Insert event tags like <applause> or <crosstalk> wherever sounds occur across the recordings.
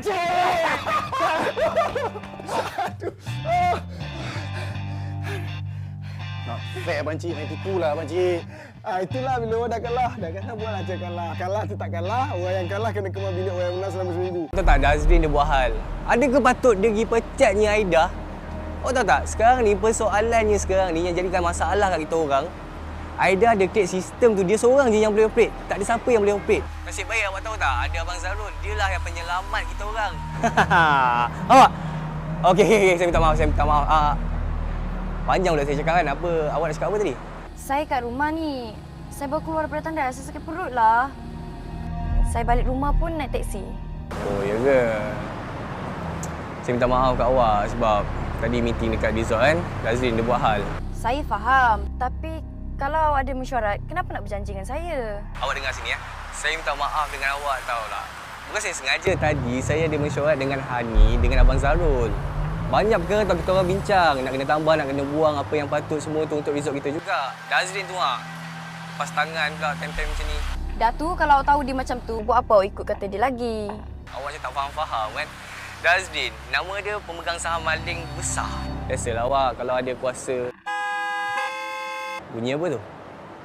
Pakcik! Tak fair Pakcik, main tipu lah Pakcik. Ah, itulah bila orang dah kalah. Dah kalah buatlah cakap kalah. Kalah tu tak kalah. Orang yang kalah kena kemar bilik orang yang menang selama seminggu. Tahu tak Dazrin dia buat hal? Adakah patut dia pergi pecat ni Aida? Oh tahu tak? Sekarang ni persoalannya sekarang ni yang jadikan masalah kat kita orang. Aida ada create sistem tu dia seorang je yang boleh operate. Tak ada siapa yang boleh operate. Nasib baik awak tahu tak? Ada Abang Zarul. Dia lah yang penyelamat kita orang. <laughs> awak? Okey, okey, okey. Saya minta maaf. Saya minta maaf. Uh, panjang dah saya cakap kan. Apa awak nak cakap apa tadi? Saya kat rumah ni. Saya baru keluar daripada tandas. Saya sakit perut lah. Saya balik rumah pun naik teksi. Oh, ya ke? Saya minta maaf kat awak sebab tadi meeting dekat resort kan. Lazrin dia buat hal. Saya faham. Tapi kalau awak ada mesyuarat, kenapa nak berjanji dengan saya? Awak dengar sini ya. Saya minta maaf dengan awak tau lah. Bukan saya sengaja tadi saya ada mesyuarat dengan Hani dengan Abang Zarul. Banyak perkara tau kita orang bincang. Nak kena tambah, nak kena buang apa yang patut semua tu untuk resort kita juga. Dazrin tu ah. Pas tangan pula tem-tem macam ni. Dah tu kalau awak tahu dia macam tu, buat apa awak ikut kata dia lagi? Awak macam tak faham-faham kan. Dazrin, nama dia pemegang saham maling besar. Biasalah awak kalau ada kuasa. Bunyi apa tu?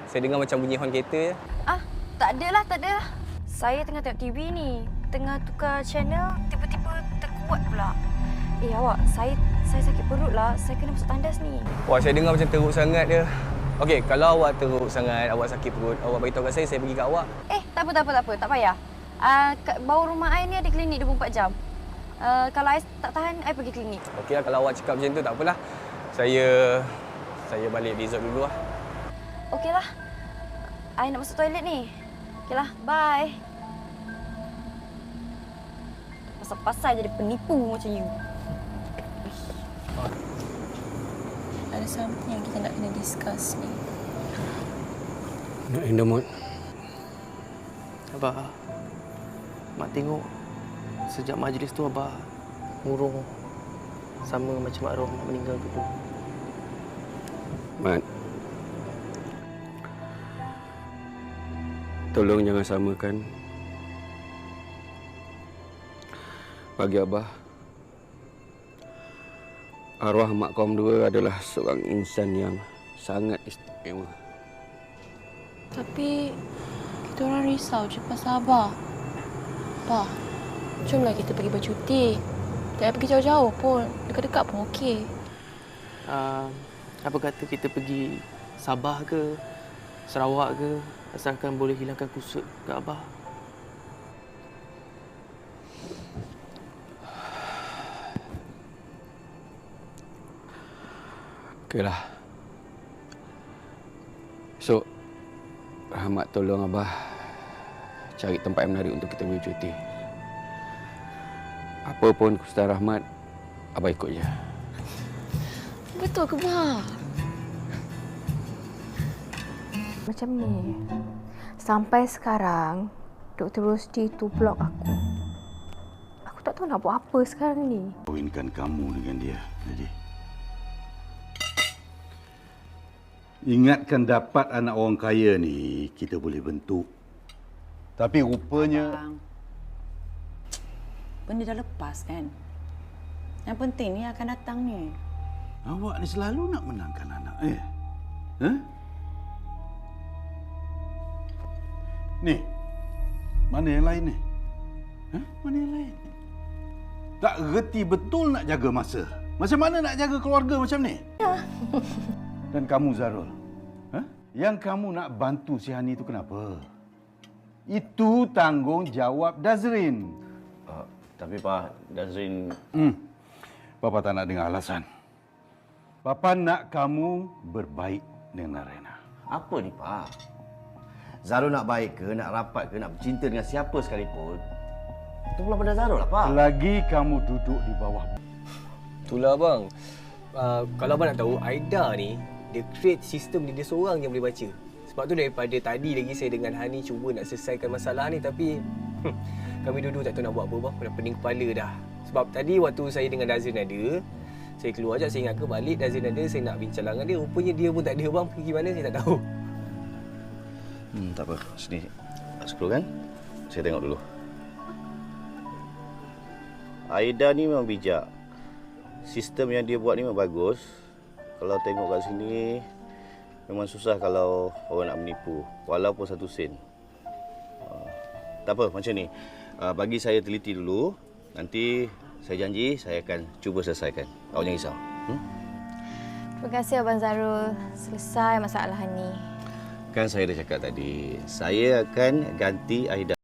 Saya dengar macam bunyi horn kereta je. Ah, tak ada lah, tak ada lah. Saya tengah tengok TV ni. Tengah tukar channel, tiba-tiba terkuat pula. Eh awak, saya saya sakit perut lah. Saya kena masuk tandas ni. Wah, saya dengar macam teruk sangat dia. Okey, kalau awak teruk sangat, awak sakit perut, awak beritahu kat saya, saya pergi kat awak. Eh, tak apa, tak apa, tak apa. Tak payah. Uh, kat bawah rumah saya ni ada klinik 24 jam. Uh, kalau saya tak tahan, saya pergi klinik. Okeylah, kalau awak cakap macam tu, tak apalah. Saya saya balik resort dulu lah. Okeylah. Saya nak masuk toilet ni. Okeylah, bye. Pasal-pasal jadi penipu macam you. Ada something yang kita nak kena discuss ni. Nak in the mood. Abah, Mak tengok sejak majlis tu Abah murung sama macam arwah Mak meninggal dulu. Mat. Tolong jangan samakan. Bagi Abah, arwah mak kaum dua adalah seorang insan yang sangat istimewa. Tapi kita orang risau je pasal Abah. Abah, jomlah kita pergi bercuti. Tak payah pergi jauh-jauh pun. Dekat-dekat pun okey. Uh, apa kata kita pergi Sabah ke, Sarawak ke, asalkan boleh hilangkan kusut kat Abah. Okeylah. So, Rahmat tolong Abah cari tempat yang menarik untuk kita bercuti. Apa pun Ustaz Rahmat, Abah ikut je. Betul ke, Bah? Macam ni. Sampai sekarang, Dr. Rosti tu blok aku. Aku tak tahu nak buat apa sekarang ni. Kawinkan kamu dengan dia, jadi. Ingatkan dapat anak orang kaya ni, kita boleh bentuk. Tapi rupanya... Abang, benda dah lepas kan? Yang penting ni akan datang ni. Awak ni selalu nak menangkan anak eh? Huh? Ni, mana yang lain ni? Huh? Mana yang lain? Tak reti betul nak jaga masa. Macam mana nak jaga keluarga macam ni? Ya. <laughs> Dan kamu Zarul, huh? yang kamu nak bantu si Hani itu kenapa? Itu tanggungjawab Dazrin. Uh, tapi Pak, Dazrin... Hmm. Papa tak nak dengar alasan. Papa nak kamu berbaik dengan Narena. Apa ni Pak? Zarul nak baik ke, nak rapat ke, nak bercinta dengan siapa sekalipun. Itu pula pada Zarul lah Pak. Lagi kamu duduk di bawah. Itulah bang. Uh, kalau abang nak tahu, Aida ni dia create sistem ni dia seorang yang boleh baca. Sebab tu daripada tadi lagi saya dengan Hani cuba nak selesaikan masalah ni tapi hmm, kami dua-dua tak tahu nak buat apa bang. Dah pening kepala dah. Sebab tadi waktu saya dengan Dazrin ada, saya keluar je saya ingat ke balik Dazrin ada, saya nak bincang dengan dia. Rupanya dia pun tak ada bang. Pergi mana saya tak tahu. Hmm, tak apa. Sini. Sepuluh kan? Saya tengok dulu. Aida ni memang bijak. Sistem yang dia buat ni memang bagus. Kalau tengok kat sini, memang susah kalau orang nak menipu. Walaupun satu sen. Uh, tak apa, macam ni. Uh, bagi saya teliti dulu. Nanti saya janji saya akan cuba selesaikan. Awak jangan risau. Hmm? Terima kasih Abang Zarul. Selesai masalah ni. Kan saya dah cakap tadi, saya akan ganti Aida